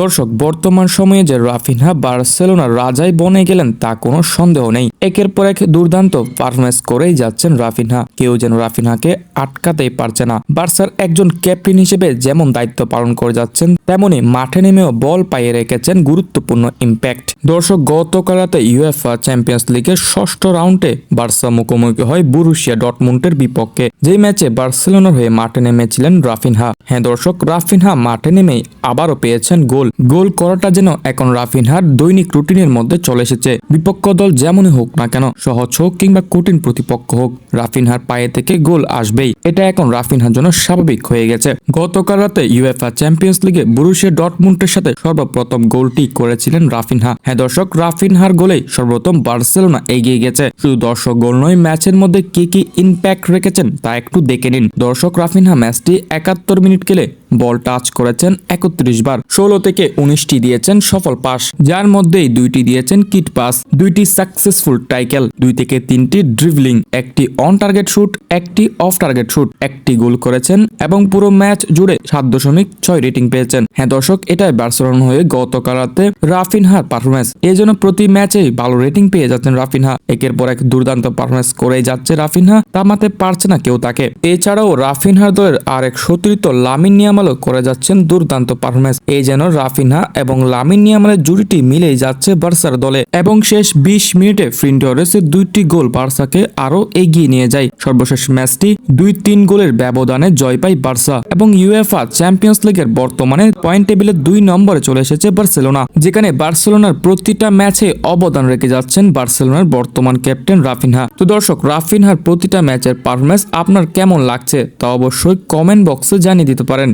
দর্শক, বর্তমান সময়ে যে রাফিনহা বার্সেলোনার রাজাই বনে গেলেন, তা কোনো সন্দেহ নেই। একের পর এক দুর্দান্ত পারফরমেন্স করেই যাচ্ছেন রাফিনহা। কেউ যেন রাফিনহাকে আটকাতেই পারছে না। বার্সার একজন ক্যাপ্টেন হিসেবে যেমন দায়িত্ব পালন করে যাচ্ছেন, তেমনি মাঠে নেমেও বল পাইয়ে রেখেছেন গুরুত্বপূর্ণ ইম্প্যাক্ট দর্শক, গতকাল রাতে ইউএফআ চ্যাম্পিয়ন্স লিগের ষষ্ঠ রাউন্ডে বার্সা মুখোমুখি হয় বুরুশিয়া ডটমুন্টের বিপক্ষে। যেই ম্যাচে বার্সেলোনার হয়ে মাঠে নেমেছিলেন রাফিনহা। হ্যাঁ দর্শক, রাফিনহা মাঠে নেমেই আবারও পেয়েছেন গোল। গোল। গোল করাটা যেন এখন রাফিনহার দৈনিক রুটিনের মধ্যে চলে এসেছে। বিপক্ষ দল যেমনই হোক না কেন, সহজ হোক কিংবা কঠিন প্রতিপক্ষ হোক, রাফিনহার পায়ে থেকে গোল আসবেই। এটা এখন রাফিনহার জন্য স্বাভাবিক হয়ে গেছে। গতকাল রাতে ইউএফআ চ্যাম্পিয়ন্স লিগে বুরুশিয়া ডটমুন্টের সাথে সর্বপ্রথম গোলটি করেছিলেন রাফিনহা। হ্যাঁ দর্শক, রাফিনহার গোলেই সর্বপ্রথম বার্সেলোনা এগিয়ে গেছে। শুধু দর্শক গোল নয়, ম্যাচের মধ্যে কি কি ইম্প্যাক্ট রেখেছেন তা একটু দেখে নিন। দর্শক, রাফিনহা ম্যাচটি একাত্তর মিনিট খেলে বল টাচ করেছেন একত্রিশ বার, ষোলো থেকে উনিশটি দিয়েছেন সফল পাস, যার মধ্যেই দুইটি দিয়েছেন কিট পাস, দুইটি সাকসেসফুল টাইকেল দুই থেকে তিনটি ড্রিভলিং একটি অন টার্গেট শুট একটি অফ টার্গেট শুট একটি গোল করেছেন এবং পুরো ম্যাচ জুড়ে সাত দশমিক ছয় রেটিং পেয়েছেন। হ্যাঁ দর্শক, এটাই বার্সেলোনা হয়ে গতকাল রাতে রাফিনহার পারফরমেন্স এই জন্য প্রতি ম্যাচেই ভালো রেটিং পেয়ে যাচ্ছেন রাফিনহা। একের পর এক দুর্দান্ত পারফরমেন্স করেই যাচ্ছে রাফিনহা, তামাতে পারছে না কেউ তাকে। এছাড়াও রাফিনহার দলের আরেক সতীর্থ লামিন নিয়ামালও করে যাচ্ছেন দুর্দান্ত পারফরমেন্স এই যেন রাফিনহা এবং লামিন নিয়ামালের জুড়িটি মিলেই যাচ্ছে বার্সার দলে। এবং শেষ বিশ মিনিটে ফ্রিন্টরেসের দুইটি গোল বার্সাকে আরও এগিয়ে নিয়ে যায়। সর্বশেষ ম্যাচটি দুই তিন গোলের ব্যবধানে জয় পায় বার্সা এবং ইউএফআ চ্যাম্পিয়ন্স লিগের বর্তমানে পয়েন্ট টেবিলে দুই নম্বরে চলে এসেছে বার্সেলোনা, যেখানে বার্সেলোনার প্রতিটা ম্যাচে অবদান রেখে যাচ্ছেন বার্সেলোনার বর্তমান ক্যাপ্টেন রাফিনহা তো দর্শক রাফিনহার প্রতিটা ম্যাচের পারফরমেন্স আপনার কেমন লাগছে তা অবশ্যই কমেন্ট বক্সে জানিয়ে দিতে পারেন।